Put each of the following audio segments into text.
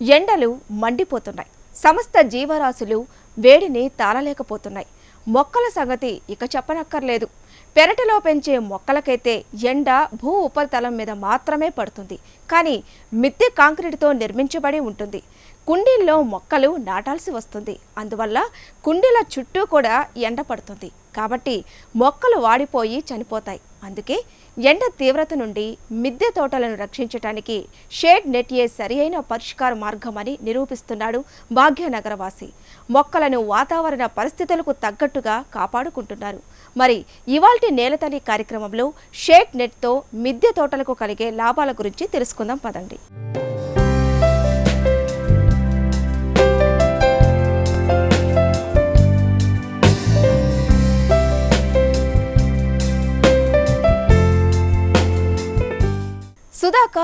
ఎండలు మండిపోతున్నాయి. సమస్త జీవరాశులు వేడిని తాళలేకపోతున్నాయి. మొక్కల సంగతి ఇక చెప్పనక్కర్లేదు. పెరటిలో పెంచే మొక్కలకైతే ఎండ భూ ఉపరితలం మీద మాత్రమే పడుతుంది. కానీ మిద్దె కాంక్రీటుతో నిర్మించబడి ఉంటుంది. కుండీల్లో మొక్కలు నాటాల్సి వస్తుంది. అందువల్ల కుండీల చుట్టూ కూడా ఎండ పడుతుంది. కాబట్టి మొక్కలు వాడిపోయి చనిపోతాయి. అందుకే ఎండ తీవ్రత నుండి మిద్దె తోటలను రక్షించడానికి షేడ్ నెట్ సరియైన పరిష్కార మార్గమని నిరూపిస్తున్నాడు భాగ్యనగరవాసి. మొక్కలను వాతావరణ పరిస్థితులకు తగ్గట్టుగా కాపాడుకుంటున్నారు. మరి ఇవాల్టి నేలతల్లి కార్యక్రమంలో షేడ్ నెట్తో మిద్దె తోటలకు కలిగే లాభాల గురించి తెలుసుకుందాం పదండి.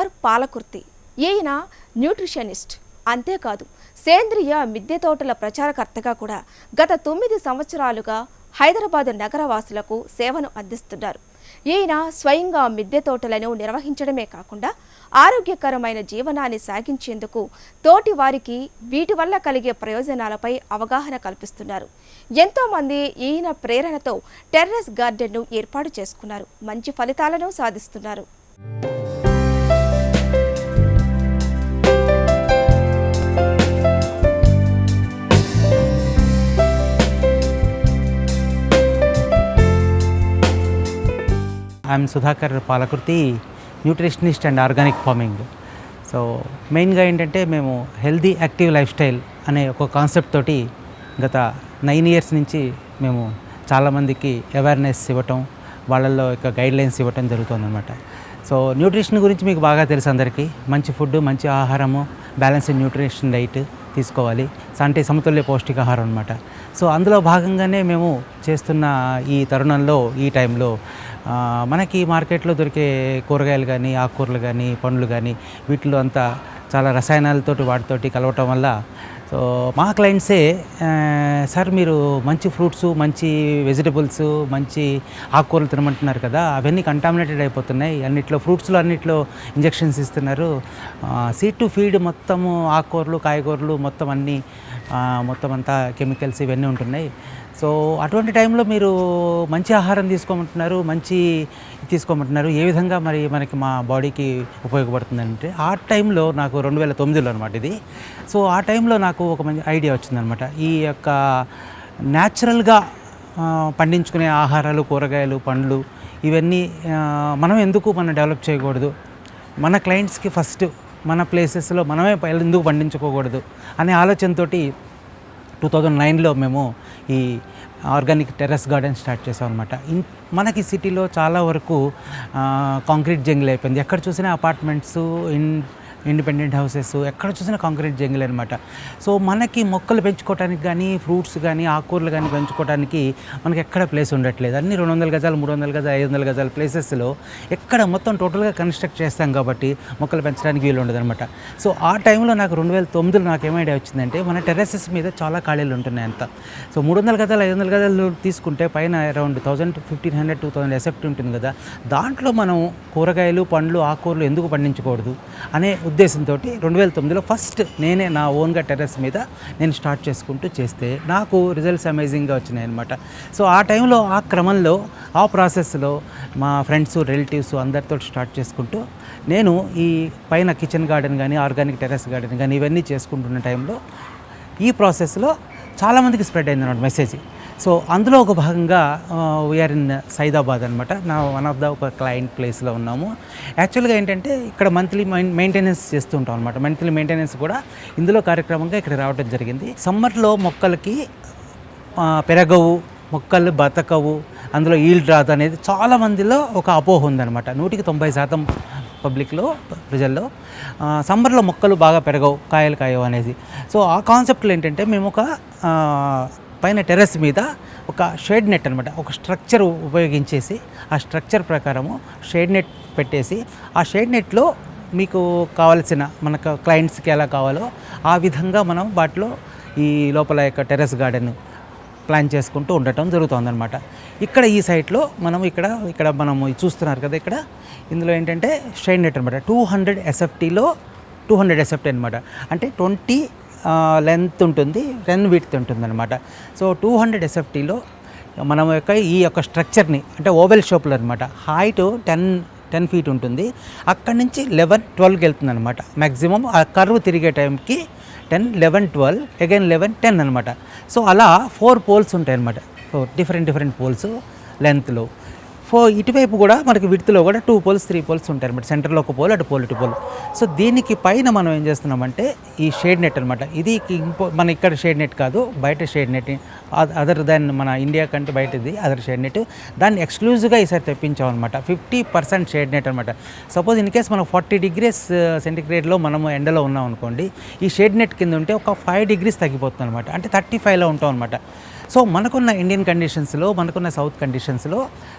సుధాకర్ పాలకుర్తి. ఈయన న్యూట్రిషనిస్ట్. అంతేకాదు సేంద్రియ మిద్దె తోటల ప్రచారకర్తగా కూడా గత తొమ్మిది సంవత్సరాలుగా హైదరాబాద్ నగరవాసులకు సేవను అందిస్తున్నారు. ఈయన స్వయంగా మిద్దె తోటలను నిర్వహించడమే కాకుండా ఆరోగ్యకరమైన జీవనాన్ని సాగించేందుకు తోటి వారికి వీటి వల్ల కలిగే ప్రయోజనాలపై అవగాహన కల్పిస్తున్నారు. ఎంతోమంది ఈయన ప్రేరణతో టెర్రస్ గార్డెన్ను ఏర్పాటు చేసుకున్నారు. మంచి ఫలితాలను సాధిస్తున్నారు. I'm Sudhakar Palakurthi nutritionist and organic farming. So మెయిన్గా ఏంటంటే మేము హెల్దీ యాక్టివ్ లైఫ్ స్టైల్ అనే ఒక కాన్సెప్ట్ తోటి గత నైన్ ఇయర్స్ నుంచి మేము చాలామందికి అవేర్నెస్ ఇవ్వటం వాళ్ళల్లో యొక్క గైడ్లైన్స్ ఇవ్వటం జరుగుతుందన్నమాట. సో న్యూట్రిషన్ గురించి మీకు బాగా తెలుసు అందరికీ. మంచి ఫుడ్ మంచి ఆహారము బ్యాలెన్స్డ్ న్యూట్రిషన్ డైట్ తీసుకోవాలి. అంటే సమతుల్య పౌష్టికాహారం అనమాట సో అందులో భాగంగానే మేము చేస్తున్న ఈ తరుణంలో ఈ టైంలో మనకి మార్కెట్లో దొరికే కూరగాయలు కానీ ఆకుకూరలు కానీ పండ్లు కానీ వీటిలో అంతా చాలా రసాయనాలతోటి వాటితోటి కలవటం వల్ల సో మా క్లయింట్సే సార్ మీరు మంచి ఫ్రూట్స్ మంచి వెజిటబుల్స్ మంచి ఆకుకూరలు తినమంటున్నారు కదా అవన్నీ కంటామినేటెడ్ అయిపోతున్నాయి అన్నిట్లో ఫ్రూట్స్లో అన్నిట్లో ఇంజెక్షన్స్ ఇస్తున్నారు. సీడ్ టు ఫీడ్ మొత్తము ఆకుకూరలు కాయగూరలు మొత్తం అన్నీ మొత్తం అంతా కెమికల్స్ ఇవన్నీ ఉంటున్నాయి. సో అటువంటి టైంలో మీరు మంచి ఆహారం తీసుకోమంటున్నారు మంచి తీసుకోమంటున్నారు. ఏ విధంగా మరి మనకి మా బాడీకి ఉపయోగపడుతుందంటే ఆ టైంలో నాకు రెండు వేల తొమ్మిదిలో అనమాట ఇది. సో ఆ టైంలో నాకు ఒక మంచి ఐడియా వచ్చిందనమాట ఈ యొక్క న్యాచురల్గా పండించుకునే ఆహారాలు కూరగాయలు పండ్లు ఇవన్నీ మనం ఎందుకు మనం డెవలప్ చేయకూడదు? మన క్లయింట్స్కి ఫస్ట్ మన ప్లేసెస్లో మనమే ఎందుకు పండించుకోకూడదు? అనే ఆలోచనతోటి టూ థౌజండ్ నైన్లో మేము ఈ ఆర్గానిక్ టెర్రస్ గార్డెన్ స్టార్ట్ చేసాం అనమాట ఇన్ మనకి సిటీలో చాలా వరకు కాంక్రీట్ జంగిల్ అయిపోయింది. ఎక్కడ చూసినా అపార్ట్మెంట్స్ ఇన్ ఇండిపెండెంట్ హౌసెస్ ఎక్కడ చూసినా కాంక్రీట్ జంగిల్ అనమాట సో మనకి మొక్కలు పెంచుకోవడానికి కానీ ఫ్రూట్స్ కానీ ఆకుకూరలు కానీ పెంచుకోవడానికి మనకి ఎక్కడ ప్లేస్ ఉండట్లేదు. అన్ని రెండు వందల గజాలు మూడు వందల గజాలు ఐదు వందల గజాల ప్లేసెస్లో ఎక్కడ మొత్తం టోటల్గా కన్స్ట్రక్ట్ చేస్తాం కాబట్టి మొక్కలు పెంచడానికి వీలు ఉండదు అనమాట సో ఆ టైంలో నాకు రెండు వేల తొమ్మిదిలో నాకు ఏం వచ్చిందంటే మన టెర్రసెస్ మీద చాలా ఖాళీలు ఉంటున్నాయి అంత. సో మూడు వందల గజాలు ఐదు వందల గజాలు తీసుకుంటే పైన around thousand fifteen hundred two thousand SFT ఉంటుంది కదా. దాంట్లో మనం కూరగాయలు పండ్లు ఆకుకూరలు ఎందుకు పండించకూడదు అనే ఉద్దేశంతో రెండు వేల తొమ్మిదిలో ఫస్ట్ నేనే నా ఓన్గా టెర్రస్ మీద నేను స్టార్ట్ చేసుకుంటూ చేస్తే నాకు రిజల్ట్స్ అమేజింగ్గా వచ్చినాయి అనమాట సో ఆ టైంలో ఆ క్రమంలో ఆ ప్రాసెస్లో మా ఫ్రెండ్స్ రిలేటివ్స్ అందరితో స్టార్ట్ చేసుకుంటూ నేను ఈ పైన కిచెన్ గార్డెన్ కానీ ఆర్గానిక్ టెర్రస్ గార్డెన్ కానీ ఇవన్నీ చేసుకుంటున్న టైంలో ఈ ప్రాసెస్లో చాలామందికి స్ప్రెడ్ అయింది అనమాట మెసేజ్. సో అందులో ఒక భాగంగా వీఆర్ ఇన్ సైదాబాద్ అనమాట నా వన్ ఆఫ్ ద ఒక క్లయింట్ ప్లేస్లో ఉన్నాము. యాక్చువల్గా ఏంటంటే ఇక్కడ మంత్లీ మెయింటెనెన్స్ చేస్తుంటాం అనమాట మంత్లీ మెయింటెనెన్స్ కూడా ఇందులో కార్యక్రమంగా ఇక్కడ రావడం జరిగింది. సమ్మర్లో మొక్కలకి పెరగవు మొక్కలు బతకవు అందులో ఈల్డ్ రాదు అనేది చాలా మందిలో ఒక అపోహ ఉందన్నమాట. నూటికి తొంభై శాతం పబ్లిక్లో ప్రజల్లో. సమ్మర్లో మొక్కలు బాగా పెరగవు కాయలు కాయవు అనేది. సో ఆ కాన్సెప్ట్లో ఏంటంటే మేము ఒక పైన టెర్రస్ మీద ఒక షేడ్ నెట్ అనమాట ఒక స్ట్రక్చర్ ఉపయోగించేసి ఆ స్ట్రక్చర్ ప్రకారము షేడ్ నెట్ పెట్టేసి ఆ షేడ్ నెట్లో మీకు కావాల్సిన మనకు క్లయింట్స్కి ఎలా కావాలో ఆ విధంగా మనం వాటిలో ఈ లోపల యొక్క టెర్రస్ గార్డెన్ ప్లాన్ చేసుకుంటూ ఉండటం జరుగుతుందన్నమాట. ఇక్కడ ఈ సైట్లో మనం ఇక్కడ ఇక్కడ మనం చూస్తున్నారు కదా ఇక్కడ. ఇందులో ఏంటంటే షైన్ నెట్ అనమాట టూ హండ్రెడ్ ఎస్ఎఫ్టీలో టూ హండ్రెడ్ ఎస్ఎఫ్టీ అనమాట అంటే ట్వంటీ లెంత్ ఉంటుంది రెన్ విడ్త్ ఉంటుంది అనమాట సో టూ హండ్రెడ్ ఎస్ఎఫ్టీలో మనం యొక్క ఈ యొక్క స్ట్రక్చర్ని అంటే ఓవెల్ షేప్లో అనమాట హైట్ టెన్ టెన్ ఫీట్ ఉంటుంది. అక్కడి నుంచి లెవెన్ ట్వెల్వ్కి వెళ్తుంది అనమాట మ్యాక్సిమం ఆ కర్వ్ తిరిగే టైంకి ten eleven twelve again eleven ten అనమాట సో అలా ఫోర్ పోల్స్ ఉంటాయి అనమాట సో డిఫరెంట్ డిఫరెంట్ పోల్స్ లెంత్లో ఫో ఇటువైపు కూడా మనకి విడుతులో కూడా టూ పోల్స్ త్రీ పోల్స్ ఉంటాయి అనమాట సెంటర్లో ఒక పోల్ అటు పోల్ ఇటు పోల్. సో దీనికి పైన మనం ఏం చేస్తున్నామంటే ఈ షేడ్ నెట్ అనమాట ఇది ఇంపో మన ఇక్కడ షేడ్ నెట్ కాదు బయట షేడ్ నెట్ అదర్ దాన్ మన ఇండియా కంటే బయట ఇది అదర్ షేడ్ నెట్. దాన్ని ఎక్స్క్లూజివ్గా ఈసారి తెప్పించాం అనమాట ఫిఫ్టీ పర్సెంట్ షేడ్ నెట్ అనమాట సపోజ్ ఇన్ కేస్ మనం ఫార్టీ డిగ్రీస్ సెంటిగ్రేడ్లో మనము ఎండలో ఉన్నాం అనుకోండి ఈ షేడ్ నెట్ కింద ఉంటే ఒక ఫైవ్ డిగ్రీస్ తగ్గిపోతుంది అనమాట అంటే థర్టీ ఫైవ్లో ఉంటాం అనమాట సో మనకున్న ఇండియన్ కండిషన్స్లో మనకున్న సౌత్ కండిషన్స్లో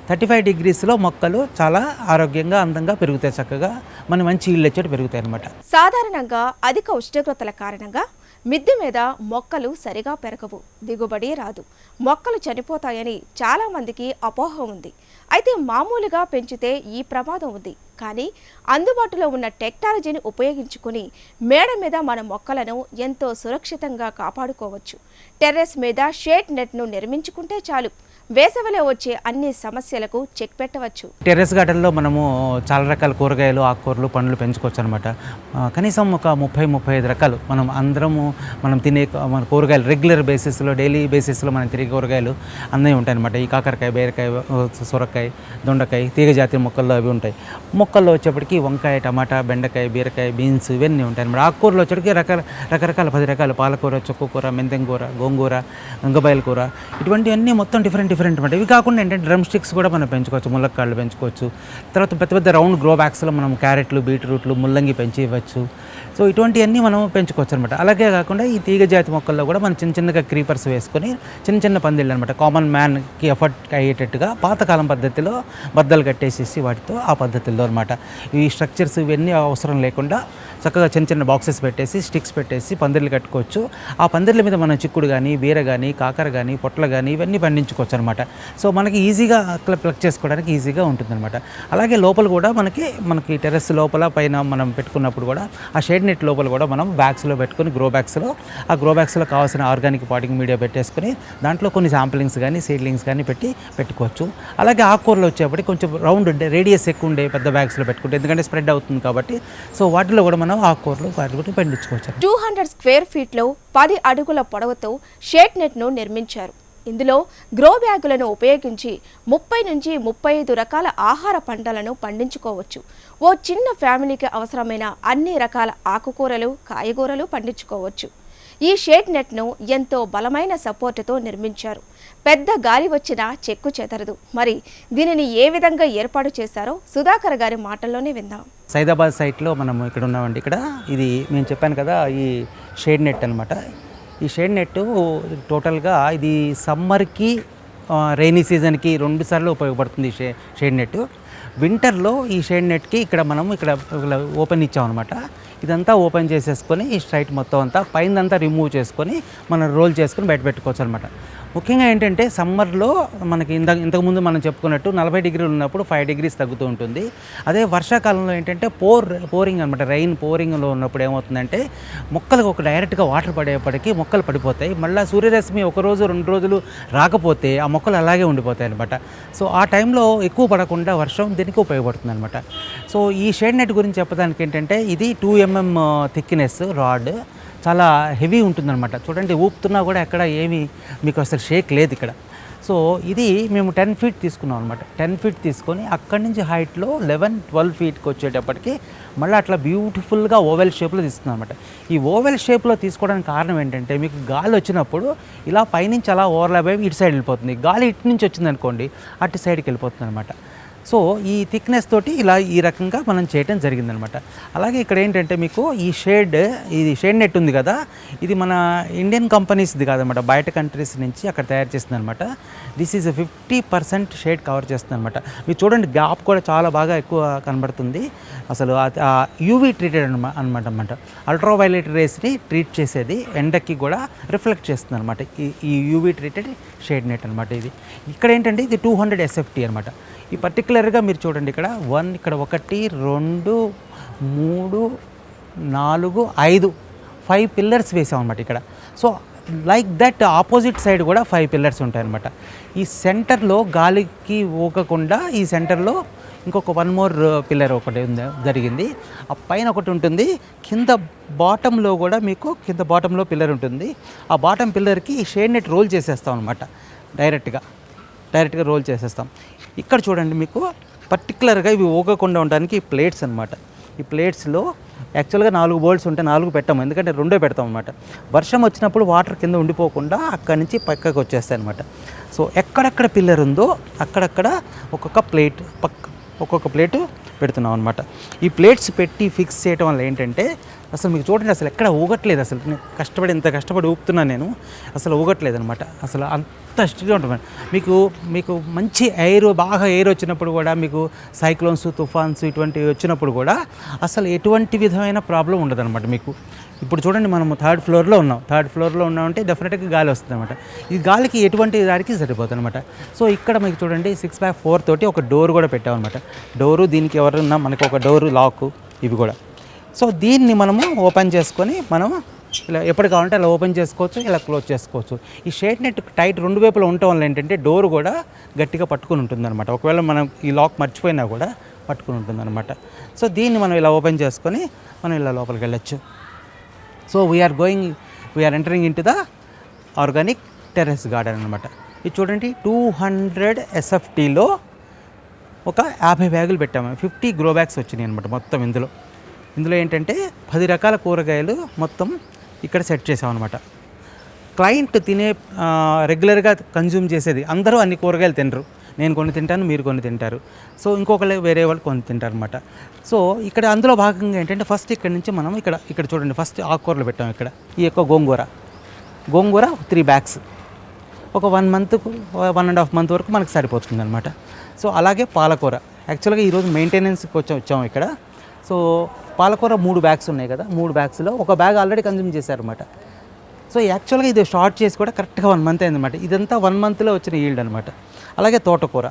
థర్టీ ఫైవ్ డిగ్రీస్లో మొక్కలు చాలా ఆరోగ్యంగా అందంగా పెరుగుతాయి చక్కగా. మన మంచి ఇల్లు వచ్చేటి పెరుగుతాయి అనమాట సాధారణంగా అధిక ఉష్ణోగ్రతల కారణంగా మిద్దె మీద మొక్కలు సరిగా పెరగవు దిగుబడి రాదు. మొక్కలు చనిపోతాయని చాలామందికి అపోహ ఉంది. అయితే మామూలుగా పెంచితే ఈ ప్రమాదం ఉంది. కానీ అందుబాటులో ఉన్న టెక్నాలజీని ఉపయోగించుకుని మేడ మీద మన మొక్కలను ఎంతో సురక్షితంగా కాపాడుకోవచ్చు. టెర్రస్ మీద షేడ్ నెట్ను నిర్మించుకుంటే చాలు. వేసవిలో వచ్చే అన్ని సమస్యలకు చెక్ పెట్టవచ్చు. టెర్రస్ గార్డెన్లో మనము చాలా రకాల కూరగాయలు ఆకుకూరలు పండ్లు పెంచుకోవచ్చు అనమాట కనీసం ఒక ముప్పై ముప్పై ఐదు రకాలు మనం అందరము మనం తినే మన కూరగాయలు రెగ్యులర్ బేసిస్లో డైలీ బేసిస్లో మనం తిరిగి కూరగాయలు అన్నీ ఉంటాయి అనమాట ఈ కాకరకాయ బీరకాయ సొరకాయ దొండకాయ తీగ జాతి మొక్కల్లో అవి ఉంటాయి. మొక్కల్లో వచ్చేప్పటికి వంకాయ టమాటా బెండకాయ బీరకాయ బీన్స్ ఇవన్నీ ఉంటాయి అనమాట ఆకుకూరలో వచ్చేటికి రకాల రకరకాల పది రకాలు పాలకూర చుక్కకూర మెంతెం కూర గోంగూర గంగబాయల కూర ఇటువంటివన్నీ మొత్తం డిఫరెంట్ డిఫరెంట్ అనమాట ఇవి కాకుండా ఏంటంటే డ్రమ్ స్టిక్స్ కూడా మనం పెంచుకోవచ్చు ములక్కాళ్ళు పెంచుకోవచ్చు. తర్వాత పెద్ద పెద్ద రౌండ్ గ్రో బ్యాగ్స్లో మనం క్యారెట్లు బీట్రూట్లు ముల్లంగి పెంచి ఇవ్వచ్చు సో ఇటువంటివన్నీ మనం పెంచుకోవచ్చు అనమాట అలాగే కాకుండా ఈ తీగ జాతి మొక్కల్లో కూడా మనం చిన్న చిన్నగా క్రీపర్స్ వేసుకొని చిన్న చిన్న పందిళ్ళు అనమాట కామన్ మ్యాన్కి ఎఫర్ట్ అయ్యేటట్టుగా పాతకాలం పద్ధతిలో బద్దలు కట్టేసేసి వాటితో ఆ పద్ధతుల్లో అనమాట ఈ స్ట్రక్చర్స్ ఇవన్నీ అవసరం లేకుండా చక్కగా చిన్న చిన్న బాక్సెస్ పెట్టేసి స్టిక్స్ పెట్టేసి పందిర్లు కట్టుకోవచ్చు. ఆ పందిర్ల మీద మనం చిక్కుడు కానీ బీర కానీ కాకర కానీ పొట్ల కానీ ఇవన్నీ పండించుకోవచ్చు అనమాట సో మనకి ఈజీగా ప్లక్ చేసుకోవడానికి ఈజీగా ఉంటుందన్నమాట. అలాగే లోపల కూడా మనకి మనకి టెర్రస్ లోపల పైన మనం పెట్టుకున్నప్పుడు కూడా ఆ షేడ్ నెట్ లోపల కూడా మనం బ్యాగ్స్లో పెట్టుకొని గ్రో బ్యాగ్స్లో ఆ గ్రో బ్యాగ్స్లో కావాల్సిన ఆర్గానిక్ పాటింగ్ మీడియా పెట్టేసుకొని దాంట్లో కొన్ని శాంప్లింగ్స్ కానీ సీడ్లింగ్స్ కానీ పెట్టి పెట్టుకోవచ్చు. అలాగే ఆకుకూరలు వచ్చేప్పటికి కొంచెం రౌండ్ ఉండే రేడియస్ ఎక్కువ ఉండే పెద్ద బ్యాగ్స్లో పెట్టుకుంటే ఎందుకంటే స్ప్రెడ్ అవుతుంది కాబట్టి. సో వాటిలో కూడా మనం ఆకుకూరలు కూడా పండించుకోవచ్చు. టూ హండ్రెడ్ స్క్వేర్ ఫీట్లో పది అడుగుల పొడవుతో షేడ్ నెట్ను నిర్మించారు. ఇందులో గ్రో బ్యాగులను ఉపయోగించి ముప్పై నుంచి ముప్పై ఐదు రకాల ఆహార పంటలను పండించుకోవచ్చు. ఓ చిన్న ఫ్యామిలీకి అవసరమైన అన్ని రకాల ఆకుకూరలు కాయగూరలు పండించుకోవచ్చు. ఈ షేడ్ నెట్ను ఎంతో బలమైన సపోర్టుతో నిర్మించారు. పెద్ద గాలి వచ్చినా చెక్కు చెదరదు. మరి దీనిని ఏ విధంగా ఏర్పాటు చేశారో సుధాకర్ గారి మాటల్లోనే విందాం. సైదాబాద్ సైట్లో మనం ఇక్కడ ఉన్నామండి. ఇక్కడ ఇది మేము చెప్పాను కదా ఈ షేడ్ నెట్ అనమాట ఈ షేడ్ నెట్ టోటల్గా ఇది సమ్మర్కి రైనీ సీజన్కి రెండు సార్లు ఉపయోగపడుతుంది షే షేడ్ నెట్ వింటర్లో ఈ షేడ్ నెట్కి ఇక్కడ మనం ఇక్కడ ఓపెన్ ఇచ్చామన్నమాట. ఇదంతా ఓపెన్ చేసేసుకొని ఈ స్ట్రైట్ మొత్తం అంతా పైనంతా రిమూవ్ చేసుకొని మనం రోల్ చేసుకొని బయట పెట్టుకోవచ్చు అనమాట ముఖ్యంగా ఏంటంటే సమ్మర్లో మనకి ఇంత ఇంతకుముందు మనం చెప్పుకున్నట్టు నలభై డిగ్రీలు ఉన్నప్పుడు ఫైవ్ డిగ్రీస్ తగ్గుతూ ఉంటుంది. అదే వర్షాకాలంలో ఏంటంటే పోర్ పోరింగ్ అనమాట రైన్ పోరింగ్లో ఉన్నప్పుడు ఏమవుతుందంటే మొక్కలకు ఒక డైరెక్ట్గా వాటర్ పడేపటికి మొక్కలు పడిపోతాయి. మళ్ళీ సూర్యరశ్మి ఒక రోజు రెండు రోజులు రాకపోతే ఆ మొక్కలు అలాగే ఉండిపోతాయి అనమాట సో ఆ టైంలో ఎక్కువ పడకుండా వర్షం దీనికి ఉపయోగపడుతుంది అనమాట సో ఈ షేడ్ నెట్ గురించి చెప్పడానికి ఏంటంటే ఇది టూ ఎంఎం థిక్నెస్ రాడ్. చాలా హెవీ ఉంటుందన్నమాట. చూడండి ఊపుతున్నా కూడా ఎక్కడ ఏమీ మీకు అసలు షేక్ లేదు ఇక్కడ. సో ఇది మేము టెన్ ఫీట్ తీసుకున్నాం అనమాట టెన్ ఫీట్ తీసుకొని అక్కడి నుంచి హైట్లో లెవెన్ ట్వెల్వ్ ఫీట్కి వచ్చేటప్పటికి మళ్ళీ అట్లా బ్యూటిఫుల్గా ఓవెల్ షేప్లో తీసుకున్నాం అనమాట ఈ ఓవెల్ షేప్లో తీసుకోవడానికి కారణం ఏంటంటే మీకు గాలి వచ్చినప్పుడు ఇలా పైనుంచి అలా ఓవర్లాప్ అయ్యి ఇటు సైడ్ వెళ్ళిపోతుంది. గాలి ఇటు నుంచి వచ్చింది అనుకోండి అటు సైడ్కి వెళ్ళిపోతుంది అనమాట సో ఈ థిక్నెస్ తోటి ఇలా ఈ రకంగా మనం చేయటం జరిగిందనమాట. అలాగే ఇక్కడ ఏంటంటే మీకు ఈ షేడ్ ఇది షేడ్ నెట్ ఉంది కదా ఇది మన ఇండియన్ కంపెనీస్ది కాదనమాట. బయట కంట్రీస్ నుంచి అక్కడ తయారు చేస్తుంది అనమాట this is fifty percent shade cover చేస్తుంది అనమాట మీరు చూడండి గ్యాప్ కూడా చాలా బాగా ఎక్కువ కనబడుతుంది. అసలు యూవీ ట్రీటెడ్ అనమాట అనమాట అనమాట అల్ట్రావైలెట్ రేస్ని ట్రీట్ చేసేది ఎండకి కూడా రిఫ్లెక్ట్ చేస్తుంది అనమాట ఈ ఈ యూవీ ట్రీటెడ్ షేడ్ నెట్ అనమాట ఇది. ఇక్కడ ఏంటంటే ఇది టూ హండ్రెడ్ ఎస్ఎఫ్టీ అనమాట. ఈ పర్టికులర్గా మీరు చూడండి ఇక్కడ. వన్ ఇక్కడ ఒకటి రెండు మూడు నాలుగు ఐదు. ఫైవ్ పిల్లర్స్ వేసాం అనమాట ఇక్కడ. So like that opposite side కూడా ఫైవ్ పిల్లర్స్ ఉంటాయన్నమాట. ఈ సెంటర్లో గాలికి ఊగకుండా ఈ సెంటర్లో ఇంకొక వన్ మోర్ పిల్లర్ ఒకటి ఉంది జరిగింది. ఆ పైన ఒకటి ఉంటుంది. కింద బాటంలో కూడా మీకు కింద బాటంలో పిల్లర్ ఉంటుంది. ఆ బాటం పిల్లర్కి ఈ షేడ్ నెట్ రోల్ చేసేస్తాం అనమాట డైరెక్ట్గా డైరెక్ట్గా రోల్ చేసేస్తాం. ఇక్కడ చూడండి మీకు పర్టికులర్గా ఇవి ఊగకుండా ఉండడానికి ఈ ప్లేట్స్ అనమాట ఈ ప్లేట్స్లో యాక్చువల్గా నాలుగు బోల్స్ ఉంటే నాలుగు పెట్టాము. ఎందుకంటే రెండో పెడతాం అనమాట వర్షం వచ్చినప్పుడు వాటర్ కింద ఉండిపోకుండా అక్కడి నుంచి పక్కకు వచ్చేస్తాయి అనమాట సో ఎక్కడెక్కడ పిల్లర్ ఉందో అక్కడక్కడ ఒక్కొక్క ప్లేట్ పక్క ఒక్కొక్క ప్లేటు పెడుతున్నాం అనమాట ఈ ప్లేట్స్ పెట్టి ఫిక్స్ చేయటం వల్ల ఏంటంటే అసలు మీకు చూడండి అసలు ఎక్కడ ఊగట్లేదు అసలు. నేను కష్టపడి ఎంత కష్టపడి ఊపుతున్నాను నేను అసలు ఊగట్లేదు అనమాట అసలు అంత స్ట్రిక్ట్గా ఉంటుంది మీకు మీకు మంచి ఎయిర్ బాగా ఎయిర్ వచ్చినప్పుడు కూడా మీకు సైక్లోన్స్ తుఫాన్స్ ఇటువంటివి వచ్చినప్పుడు కూడా అసలు ఎటువంటి విధమైన ప్రాబ్లం ఉండదన్నమాట మీకు. ఇప్పుడు చూడండి మనం థర్డ్ ఫ్లోర్లో ఉన్నాం. థర్డ్ ఫ్లోర్లో ఉన్నామంటే డెఫినెట్గా గాలి వస్తుంది అనమాట ఈ గాలికి ఎటువంటి దానికి సరిపోతుంది అనమాట సో ఇక్కడ మీకు చూడండి సిక్స్ బ్యాక్ ఫోర్ తోటి ఒక డోర్ కూడా పెట్టామన్నమాట. డోరు దీనికి ఎవరున్నా మనకి ఒక డోరు లాక్ ఇవి కూడా. సో దీన్ని మనము ఓపెన్ చేసుకొని మనం ఇలా ఎప్పుడు కావాలంటే అలా ఓపెన్ చేసుకోవచ్చు ఇలా క్లోజ్ చేసుకోవచ్చు. ఈ షేడ్ నెట్ టైట్ రెండు వైపులో ఉండటం వల్ల ఏంటంటే డోర్ కూడా గట్టిగా పట్టుకుని ఉంటుందన్నమాట. ఒకవేళ మనం ఈ లాక్ మర్చిపోయినా కూడా పట్టుకుని ఉంటుందన్నమాట. సో దీన్ని మనం ఇలా ఓపెన్ చేసుకొని మనం ఇలా లోపలికి వెళ్ళొచ్చు. So we're going we're entering in to the organic terrace garden అనమాట ఇది చూడండి టూ హండ్రెడ్ ఎస్ఎఫ్టీలో ఒక యాభై బ్యాగులు పెట్టాము. ఫిఫ్టీ గ్రో బ్యాగ్స్ వచ్చినాయి అనమాట మొత్తం ఇందులో. ఇందులో ఏంటంటే పది రకాల కూరగాయలు మొత్తం ఇక్కడ సెట్ చేసామన్నమాట. క్లయింట్ తినే రెగ్యులర్గా కన్జ్యూమ్ చేసేది అందరూ అన్ని కూరగాయలు తినరు. నేను కొన్ని తింటాను మీరు కొన్ని తింటారు. సో ఇంకొకళ్ళు వేరే వాళ్ళు కొన్ని తింటారు అనమాట సో ఇక్కడ అందులో భాగంగా ఏంటంటే ఫస్ట్ ఇక్కడ నుంచి మనం ఇక్కడ ఇక్కడ చూడండి ఫస్ట్ ఆకుకూరలు పెట్టాం ఇక్కడ. ఈ యొక్క గోంగూర. గోంగూర త్రీ బ్యాగ్స్. ఒక వన్ మంత్కు వన్ అండ్ హాఫ్ మంత్ వరకు మనకు సరిపోతుంది అనమాట సో అలాగే పాలకూర. యాక్చువల్గా ఈరోజు మెయింటెనెన్స్కి వచ్చాం వచ్చాము ఇక్కడ. సో పాలకూర మూడు బ్యాగ్స్ ఉన్నాయి కదా మూడు బ్యాగ్స్లో ఒక బ్యాగ్ ఆల్రెడీ కన్జ్యూమ్ చేశారనమాట సో యాక్చువల్గా ఇది షార్ట్ చేసి కూడా కరెక్ట్గా వన్ మంత్ అయిందన్నమాట. ఇదంతా వన్ మంత్లో వచ్చిన ఈల్డ్ అనమాట అలాగే తోటకూర.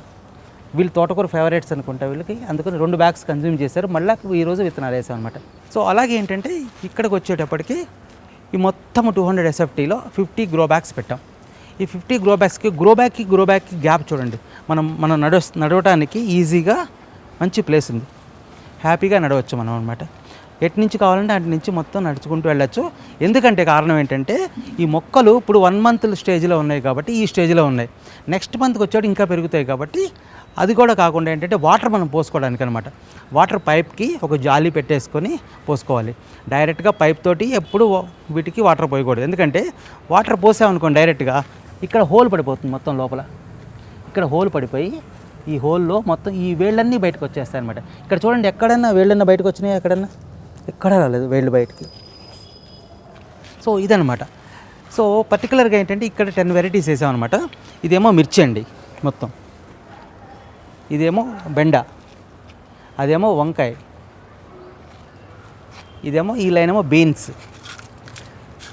వీళ్ళు తోటకూర ఫేవరెట్స్ అనుకుంటా వీళ్ళకి అందుకని రెండు బ్యాగ్స్ కన్జ్యూమ్ చేశారు. మళ్ళీ ఈరోజు విత్తనాలు వేసాం అనమాట సో అలాగే ఏంటంటే ఇక్కడికి వచ్చేటప్పటికి ఈ మొత్తం టూ హండ్రెడ్ ఎస్ఎఫ్టీలో ఫిఫ్టీ గ్రో బ్యాగ్స్ పెట్టాం. ఈ ఫిఫ్టీ గ్రో బ్యాగ్స్కి గ్రో బ్యాగ్కి గ్రో బ్యాగ్కి గ్యాప్ చూడండి. మనం మనం నడవ నడవటానికి ఈజీగా మంచి ప్లేస్ ఉంది. హ్యాపీగా నడవచ్చు మనం అనమాట ఎటు నుంచి కావాలంటే అటు నుంచి మొత్తం నడుచుకుంటూ వెళ్ళొచ్చు. ఎందుకంటే కారణం ఏంటంటే ఈ మొక్కలు ఇప్పుడు వన్ మంత్ స్టేజ్లో ఉన్నాయి కాబట్టి ఈ స్టేజ్లో ఉన్నాయి. నెక్స్ట్ మంత్కి వచ్చాడు ఇంకా పెరుగుతాయి కాబట్టి అది కూడా కాకుండా ఏంటంటే వాటర్ మనం పోసుకోవడానికి అనమాట వాటర్ పైప్కి ఒక జాలి పెట్టేసుకొని పోసుకోవాలి. డైరెక్ట్గా పైప్ తోటి ఎప్పుడు వీటికి వాటర్ పోయకూడదు. ఎందుకంటే వాటర్ పోసామనుకోండి డైరెక్ట్గా ఇక్కడ హోల్ పడిపోతుంది మొత్తం లోపల. ఇక్కడ హోల్ పడిపోయి ఈ హోల్లో మొత్తం ఈ వేళ్ళన్నీ బయటకు వచ్చేస్తాయి అనమాట ఇక్కడ చూడండి ఎక్కడన్నా వేళ్ళన్నా బయటకు వచ్చినాయి ఎక్కడన్నా ఎక్కడ రాలేదు వేళ్ళు బయటికి. సో ఇదనమాట సో పర్టికులర్గా ఏంటంటే ఇక్కడ టెన్ వెరైటీస్ వేసామన్నమాట. ఇదేమో మిర్చి అండి మొత్తం. ఇదేమో బెండ. అదేమో వంకాయ. ఇదేమో ఈ లైన్ ఏమో బీన్స్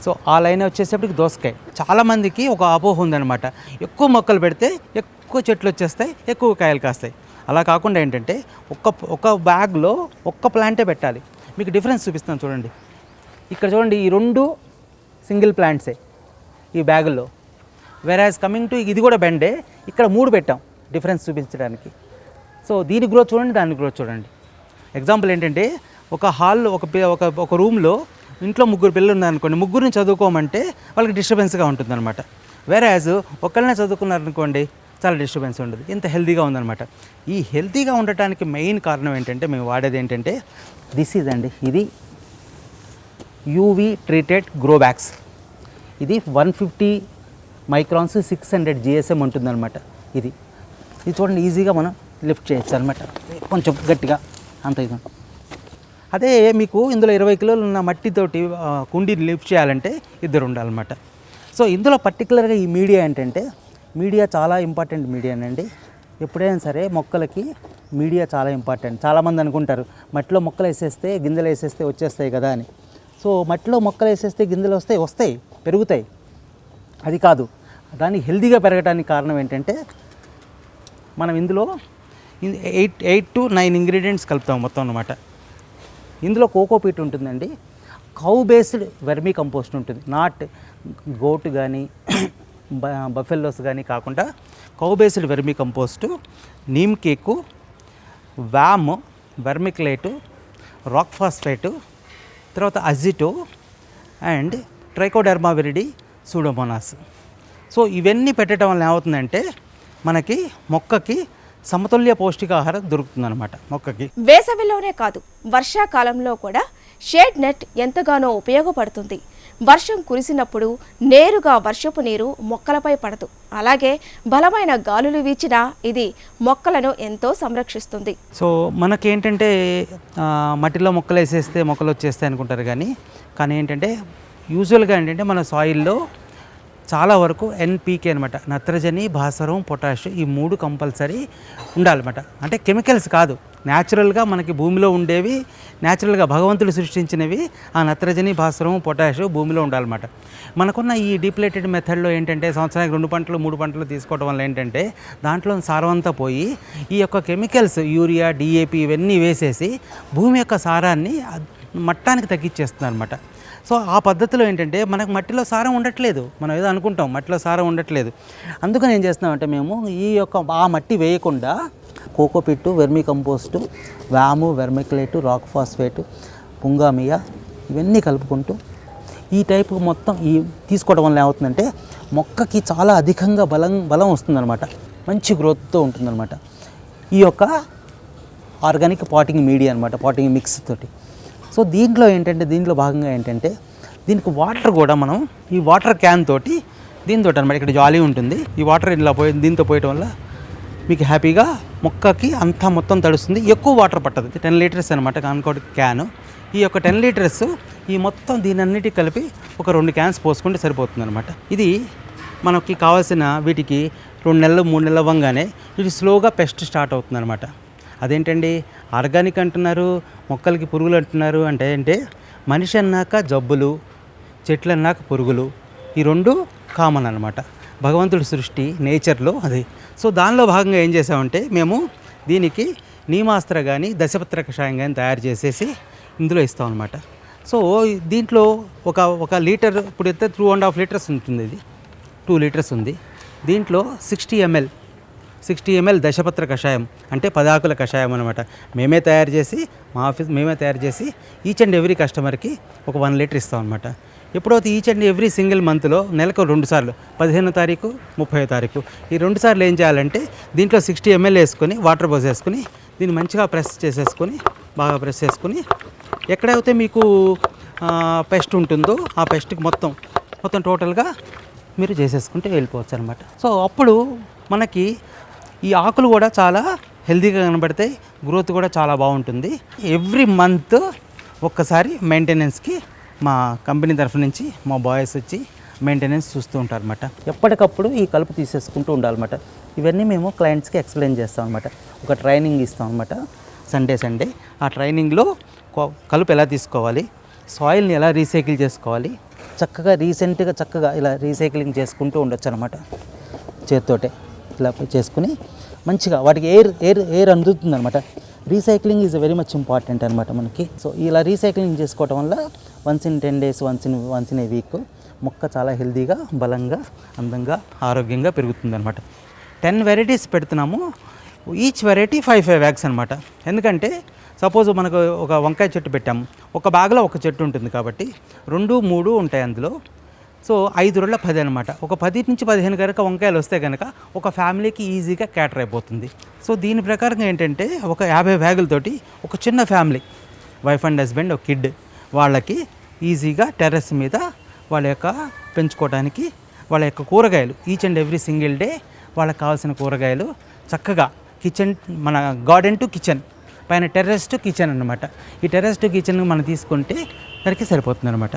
సో ఆ లైన్ వచ్చేసేపటికి దోసకాయ. చాలామందికి ఒక అపోహ ఉందన్నమాట. ఎక్కువ మొక్కలు పెడితే ఎక్కువ చెట్లు వచ్చేస్తాయి ఎక్కువ కాయలు కాస్తాయి. అలా కాకుండా ఏంటంటే ఒక్క ఒక బ్యాగ్లో ఒక్క ప్లాంటే పెట్టాలి. మీకు డిఫరెన్స్ చూపిస్తాను చూడండి. ఇక్కడ చూడండి ఈ రెండు సింగిల్ ప్లాంట్సే ఈ బ్యాగుల్లో వెరాజ్ కమింగ్ టు ఇది కూడా బెండే ఇక్కడ మూడు పెట్టాం డిఫరెన్స్ చూపించడానికి. సో దీని గ్రోత్ చూడండి దాని గ్రోత్ చూడండి. ఎగ్జాంపుల్ ఏంటంటే ఒక హాల్లో ఒక ఒక ఒక రూమ్లో ఇంట్లో ముగ్గురు పిల్లలు ఉన్నారనుకోండి ముగ్గురిని చదువుకోమంటే వాళ్ళకి డిస్టర్బెన్స్గా ఉంటుందన్నమాట. వేరాజ్ ఒకళ్ళనే చదువుకున్నారనుకోండి చాలా డిస్టర్బెన్స్ ఉండదు. ఇంత హెల్తీగా ఉందన్నమాట. ఈ హెల్తీగా ఉండటానికి మెయిన్ కారణం ఏంటంటే మేము వాడేది ఏంటంటే దిస్ ఈజ్ అండి ఇది యూవీ ట్రీటెడ్ గ్రో బ్యాగ్స్ ఇది one fifty microns six hundred GSM ఉంటుందన్నమాట. ఇది. ఇది చూడండి ఈజీగా మనం లిఫ్ట్ చేయొచ్చు అనమాట కొంచెం గట్టిగా అంత ఇది. అదే మీకు ఇందులో ఇరవై కిలోలు ఉన్న మట్టితోటి కుండీని లిఫ్ట్ చేయాలంటే ఇద్దరు ఉండాలన్నమాట. సో ఇందులో పర్టికులర్గా ఈ మీడియా ఏంటంటే మీడియా చాలా ఇంపార్టెంట్ మీడియానండి. ఎప్పుడైనా సరే మొక్కలకి మీడియా చాలా ఇంపార్టెంట్. చాలామంది అనుకుంటారు మట్టిలో మొక్కలు వేసేస్తే గింజలు వేసేస్తే వచ్చేస్తాయి కదా అని. సో మట్టిలో మొక్కలు వేసేస్తే గింజలు వస్తాయి వస్తాయి పెరుగుతాయి. అది కాదు. దాన్ని హెల్తీగా పెరగడానికి కారణం ఏంటంటే మనం ఇందులో eight eight to nine ingredients కలుపుతాం మొత్తం అనమాట ఇందులో కోకోపీట్ ఉంటుందండి. కౌ బేస్డ్ వెర్మీ కంపోస్ట్ ఉంటుంది. నాట్ గోట్ కానీ బఫెల్లోస్ కానీ కాకుండా cow vermi vermi compost neem cake VAM vermiculite rock phosphate తర్వాత అజిటో and trichoderma viride pseudomonas. So ఇవన్నీ పెట్టడం వల్ల ఏమవుతుందంటే మనకి మొక్కకి సమతుల్య పౌష్టికాహారం దొరుకుతుందన్నమాట మొక్కకి. వేసవిలోనే కాదు వర్షాకాలంలో కూడా షేడ్ నెట్ ఎంతగానో ఉపయోగపడుతుంది. వర్షం కురిసినప్పుడు నేరుగా వర్షపు నీరు మొక్కలపై పడదు. అలాగే బలమైన గాలులు వీచినా ఇది మొక్కలను ఎంతో సంరక్షిస్తుంది. సో మనకేంటంటే మట్టిలో మొక్కలు వేసేస్తే మొక్కలు వచ్చేస్తాయి అనుకుంటారు కానీ కానీ ఏంటంటే యూజువల్గా ఏంటంటే మన సాయిల్లో చాలా వరకు ఎన్పీకే అనమాట నత్రజని భాస్వరం పొటాష్ ఈ మూడు కంపల్సరీ ఉండాలన్నమాట. అంటే కెమికల్స్ కాదు. న్యాచురల్గా మనకి భూమిలో ఉండేవి న్యాచురల్గా భగవంతుడు సృష్టించినవి ఆ నత్రజని భాస్వరం పొటాష్ భూమిలో ఉండాలన్నమాట. మనకున్న ఈ డీప్లేటెడ్ మెథడ్లో ఏంటంటే సంవత్సరానికి రెండు పంటలు మూడు పంటలు తీసుకోవడం వల్ల ఏంటంటే దాంట్లో సారవంతా పోయి ఈ యొక్క కెమికల్స్ యూరియా డిఏపి ఇవన్నీ వేసేసి భూమి యొక్క సారాన్ని మట్టానికి తగ్గించేస్తుంది అనమాట సో ఆ పద్ధతిలో ఏంటంటే మనకు మట్టిలో సారం ఉండట్లేదు. మనం ఏదో అనుకుంటాం మట్టిలో సారం ఉండట్లేదు. అందుకని ఏం చేస్తున్నామంటే మేము ఈ యొక్క ఆ మట్టి వేయకుండా cocopeat vermi compost VAM vermiculite rock phosphate pongamia ఇవన్నీ కలుపుకుంటూ ఈ టైప్ మొత్తం ఈ తీసుకోవడం వల్ల ఏమవుతుందంటే మొక్కకి చాలా అధికంగా బలం బలం వస్తుందన్నమాట. మంచి గ్రోత్తో ఉంటుందన్నమాట. ఈ యొక్క ఆర్గానిక్ పాటింగ్ మీడియా అనమాట పాటింగ్ మిక్స్ తోటి. సో దీంట్లో ఏంటంటే దీంట్లో భాగంగా ఏంటంటే దీనికి వాటర్ కూడా మనం ఈ వాటర్ క్యాన్ తోటి దీంతో అనమాట ఇక్కడ జాలీ ఉంటుంది. ఈ వాటర్ ఇలా పోయి దీంతో పోయటం వల్ల మీకు హ్యాపీగా మొక్కకి అంతా మొత్తం తడుస్తుంది. ఎక్కువ వాటర్ పట్టదు. టెన్ లీటర్స్ అనమాట కానుకోటి క్యాను. ఈ యొక్క టెన్ లీటర్స్ ఈ మొత్తం దీనన్నిటి కలిపి ఒక రెండు క్యాన్స్ పోసుకుంటే సరిపోతుంది అనమాట ఇది మనకి కావాల్సిన వీటికి రెండు నెలలు మూడు నెలలు అవ్వగానే ఇది స్లోగా పెస్ట్ స్టార్ట్ అవుతుంది అనమాట అదేంటండి? ఆర్గానిక్ అంటున్నారు మొక్కలకి పురుగులు అంటున్నారు అంటే అంటే మనిషి అన్నాక జబ్బులు చెట్లు అన్నాక పురుగులు ఈ రెండు కామన్ అనమాట భగవంతుడి సృష్టి నేచర్లో అది. సో దానిలో భాగంగా ఏం చేసామంటే మేము దీనికి నీమాస్త్ర కానీ దశపత్ర కషాయం కానీ తయారు చేసేసి ఇందులో ఇస్తాం అనమాట సో దీంట్లో ఒక ఒక లీటర్ ఇప్పుడు అయితే టూ అండ్ హాఫ్ లీటర్స్ ఉంటుంది ఇది. టూ లీటర్స్ ఉంది. దీంట్లో సిక్స్టీ ఎంఎల్ సిక్స్టీ ఎంఎల్ దశపత్ర కషాయం అంటే పదాకుల కషాయం అనమాట మేమే తయారు చేసి మా ఆఫీస్ మేమే తయారు చేసి ఈచ్ అండ్ ఎవ్రీ కస్టమర్కి ఒక వన్ లీటర్ ఇస్తాం అనమాట ఎప్పుడైతే ఈచ్ అండ్ ఎవ్రీ సింగిల్ మంత్లో నెలకు రెండు సార్లు పదిహేనో తారీఖు ముప్పై తారీఖు ఈ రెండు సార్లు ఏం చేయాలంటే దీంట్లో సిక్స్టీ ఎంఎల్ వేసుకొని వాటర్ పోసేసుకొని దీన్ని మంచిగా ప్రెస్ చేసేసుకొని బాగా ప్రెస్ చేసుకొని ఎక్కడైతే మీకు పెస్ట్ ఉంటుందో ఆ పెస్ట్కి మొత్తం మొత్తం టోటల్గా మీరు చేసేసుకుంటే వెళ్ళిపోవచ్చు అనమాట సో అప్పుడు మనకి ఈ ఆకులు కూడా చాలా హెల్తీగా కనబడతాయి గ్రోత్ కూడా చాలా బాగుంటుంది. ఎవ్రీ మంత్ ఒక్కసారి మెయింటెనెన్స్కి మా కంపెనీ తరఫు నుంచి మా బాయ్స్ వచ్చి మెయింటెనెన్స్ చూస్తూ ఉంటారు అనమాట ఎప్పటికప్పుడు ఈ కలుపు తీసేసుకుంటూ ఉండాలన్నమాట. ఇవన్నీ మేము క్లయింట్స్కి ఎక్స్ప్లెయిన్ చేస్తాం అనమాట ఒక ట్రైనింగ్ ఇస్తాం అనమాట సండే సండే ఆ ట్రైనింగ్లో కలుపు ఎలా తీసుకోవాలి సాయిల్ని ఎలా రీసైకిల్ చేసుకోవాలి చక్కగా రీసెంట్గా చక్కగా ఇలా రీసైక్లింగ్ చేసుకుంటూ ఉండొచ్చు అనమాట చేత్తోటే ఇలా చేసుకుని మంచిగా వాటికి ఎయిర్ ఎయిర్ ఎయిర్ అందుతుంది అనమాట recycling is very much important అనమాట మనకి. సో ఇలా రీసైక్లింగ్ చేసుకోవటం వల్ల once in ten days once in once in a week మొక్క చాలా హెల్దీగా బలంగా అందంగా ఆరోగ్యంగా పెరుగుతుంది అనమాట టెన్ వెరైటీస్ పెడుతున్నాము. Each variety five five bags అనమాట ఎందుకంటే సపోజ్ మనకు ఒక వంకాయ చెట్టు పెట్టాము. ఒక బ్యాగ్లో ఒక చెట్టు ఉంటుంది కాబట్టి రెండు మూడు ఉంటాయి అందులో. సో ఐదు రోజుల పది అనమాట ఒక పది నుంచి పదిహేను కనుక వంకాయలు వస్తే కనుక ఒక ఫ్యామిలీకి ఈజీగా క్యాటర్ అయిపోతుంది. సో దీని ప్రకారంగా ఏంటంటే ఒక యాభై బ్యాగులతోటి ఒక చిన్న ఫ్యామిలీ వైఫ్ అండ్ హస్బెండ్ ఒక కిడ్ వాళ్ళకి ఈజీగా టెర్రస్ మీద వాళ్ళ యొక్క పెంచుకోవడానికి వాళ్ళ యొక్క కూరగాయలు each and every single day వాళ్ళకి కావాల్సిన కూరగాయలు చక్కగా కిచెన్ మన గార్డెన్ టు కిచెన్ పైన టెర్రస్ టు కిచెన్ అనమాట ఈ టెర్రస్ టు కిచెన్ మనం తీసుకుంటే దానికి సరిపోతుంది అనమాట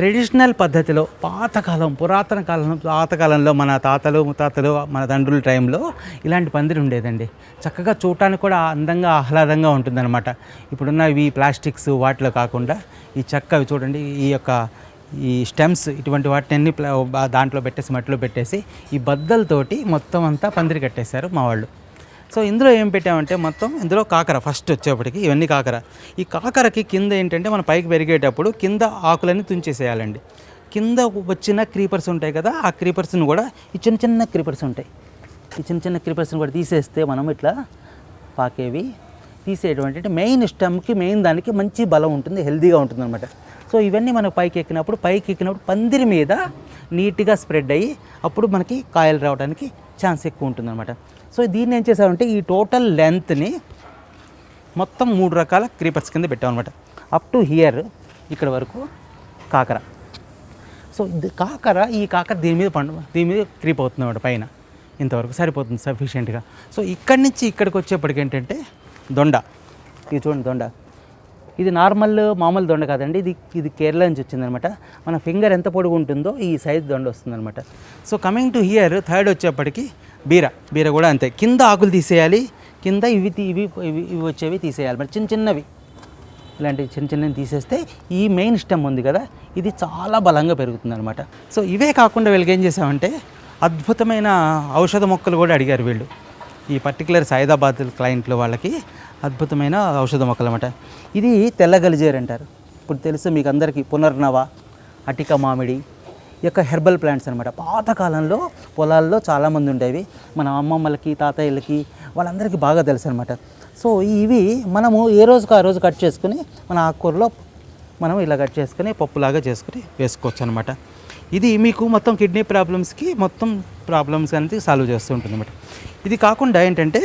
ట్రెడిషనల్ పద్ధతిలో పాతకాలం పురాతన కాలం పాతకాలంలో మన తాతలు ముతాతలు మన తండ్రుల టైంలో ఇలాంటి పందిరి ఉండేదండి. చక్కగా చూడటానికి కూడా అందంగా ఆహ్లాదంగా ఉంటుందన్నమాట. ఇప్పుడున్న ఇవి ప్లాస్టిక్స్ వాటిలో కాకుండా ఈ చెక్క చూడండి ఈ యొక్క ఈ స్టెమ్స్ ఇటువంటి వాటిని ప్లా- దాంట్లో పెట్టేసి మట్టిలో పెట్టేసి ఈ బద్దలతోటి మొత్తం అంతా పందిరి కట్టేశారు మా వాళ్ళు. సో ఇందులో ఏం పెట్టామంటే మొత్తం ఇందులో కాకర ఫస్ట్ వచ్చేప్పటికి ఇవన్నీ కాకర. ఈ కాకరకి కింద ఏంటంటే మన పైకి పెరిగేటప్పుడు కింద ఆకులన్నీ తుంచేసేయాలండి. కింద వచ్చిన క్రీపర్స్ ఉంటాయి కదా ఆ క్రీపర్స్ని కూడా ఈ చిన్న చిన్న క్రీపర్స్ ఉంటాయి. ఈ చిన్న చిన్న క్రీపర్స్ని కూడా తీసేస్తే మనం ఇట్లా పాకేవి. తీసేటువంటి మెయిన్ స్టెమ్కి మెయిన్ దానికి మంచి బలం ఉంటుంది హెల్తీగా ఉంటుంది అనమాట సో ఇవన్నీ మనకు పైకి ఎక్కినప్పుడు పైకి ఎక్కినప్పుడు పందిరి మీద నీట్గా స్ప్రెడ్ అయ్యి అప్పుడు మనకి కాయలు రావడానికి ఛాన్స్ ఎక్కువ ఉంటుందన్నమాట. సో దీన్ని ఏం చేశామంటే ఈ టోటల్ లెంత్ని మొత్తం మూడు రకాల క్రీపర్స్ కింద పెట్టామన్నమాట అప్ టు హియర్ ఇక్కడ వరకు కాకర. సో కాకర ఈ కాకర దీని మీద పండు దీని మీద క్రీప్ అవుతుంది అన్నమాట పైన. ఇంతవరకు సరిపోతుంది సఫిషియెంట్గా సో ఇక్కడి నుంచి ఇక్కడికి వచ్చేప్పటికి ఏంటంటే దొండ. ఇది చూడండి దొండ. ఇది నార్మల్ మామూలు దొండ కాదండి. ఇది ఇది కేరళ నుంచి వచ్చిందనమాట. మన ఫింగర్ ఎంత పొడుగు ఉంటుందో ఈ సైజ్ దొండ వస్తుందనమాట. So coming to here third వచ్చేప్పటికి బీర. బీర కూడా అంతే. కింద ఆకులు తీసేయాలి. కింద ఇవి తీ- ఇవి ఇవి ఇవి వచ్చేవి తీసేయాలి. మరి చిన్న చిన్నవి. ఇలాంటి చిన్న చిన్నవి తీసేస్తే ఈ మెయిన్ స్టెమ్ ఉంది కదా. ఇది చాలా బలంగా పెరుగుతుంది అనమాట సో ఇవే కాకుండా వీళ్ళకి ఏం చేసామంటే అద్భుతమైన ఔషధ మొక్కలు కూడా అడిగారు వీళ్ళు. ఈ పర్టికులర్ సైదాబాద్ క్లయింట్లు వాళ్ళకి అద్భుతమైన ఔషధ మొక్కలు అన్నమాట ఇది తెల్ల గలిజేరు అంటారు. ఇప్పుడు తెలుసు మీకు అందరికీ పునర్నవ అటిక మామిడి ఈ యొక్క హెర్బల్ ప్లాంట్స్ అనమాట పాతకాలంలో పొలాల్లో చాలామంది ఉండేవి. మన అమ్మమ్మలకి తాతయ్యలకి వాళ్ళందరికీ బాగా తెలుసు అనమాట సో ఇవి మనము ఏ రోజుకు ఆ రోజు కట్ చేసుకుని మన ఆకుకూరలో మనం ఇలా కట్ చేసుకుని పప్పులాగా చేసుకుని వేసుకోవచ్చు అనమాట ఇది మీకు మొత్తం కిడ్నీ ప్రాబ్లమ్స్కి మొత్తం ప్రాబ్లమ్స్ అనేది సాల్వ్ చేస్తూ ఉంటుంది అనమాట ఇది కాకుండా ఏంటంటే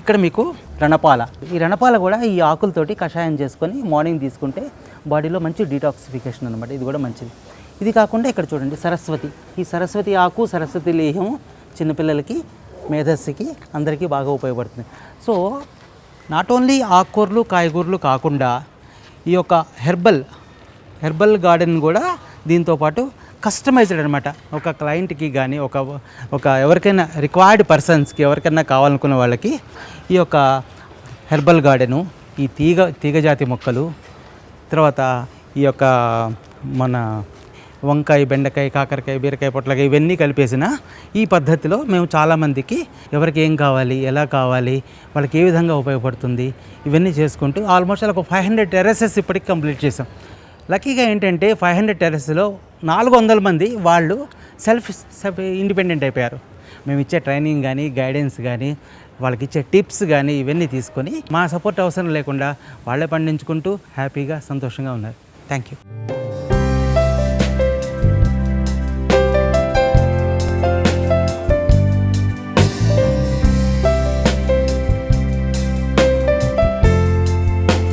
ఇక్కడ మీకు రణపాల. ఈ రణపాల కూడా ఈ ఆకులతోటి కషాయం చేసుకొని మార్నింగ్ తీసుకుంటే బాడీలో మంచి డీటాక్సిఫికేషన్ అనమాట ఇది కూడా మంచిది. ఇది కాకుండా ఇక్కడ చూడండి సరస్వతి. ఈ సరస్వతి ఆకు సరస్వతి లేహం చిన్నపిల్లలకి మేధస్సుకి అందరికీ బాగా ఉపయోగపడుతుంది. సో నాట్ ఓన్లీ ఆకుకూరలు కాయగూరలు కాకుండా ఈ యొక్క హెర్బల్ హెర్బల్ గార్డెన్ కూడా దీంతో పాటు కస్టమైజ్డ్ అనమాట ఒక క్లయింట్కి కానీ ఒక ఒక ఎవరికైనా రిక్వైర్డ్ పర్సన్స్కి ఎవరికైనా కావాలనుకున్న వాళ్ళకి ఈ యొక్క హెర్బల్ గార్డెను ఈ తీగ తీగజాతి మొక్కలు తర్వాత ఈ యొక్క మన వంకాయ బెండకాయ కాకరకాయ బీరకాయ పొట్లకాయ ఇవన్నీ కలిపేసిన ఈ పద్ధతిలో మేము చాలామందికి ఎవరికి ఏం కావాలి ఎలా కావాలి వాళ్ళకి ఏ విధంగా ఉపయోగపడుతుంది ఇవన్నీ చేసుకుంటూ ఆల్మోస్ట్ ఒక ఫైవ్ హండ్రెడ్ టెరసెస్ ఇప్పటికి కంప్లీట్ చేసాం లక్కీగా ఏంటంటే ఫైవ్ హండ్రెడ్ టెరస్లో నాలుగు వందల మంది వాళ్ళు సెల్ఫ్ సెల్ఫ్ ఇండిపెండెంట్ అయిపోయారు. మేము ఇచ్చే ట్రైనింగ్ కానీ గైడెన్స్ కానీ వాళ్ళకి ఇచ్చే టిప్స్ కానీ ఇవన్నీ తీసుకొని మా సపోర్ట్ అవసరం లేకుండా వాళ్ళే పండించుకుంటూ హ్యాపీగా సంతోషంగా ఉన్నారు. Thank you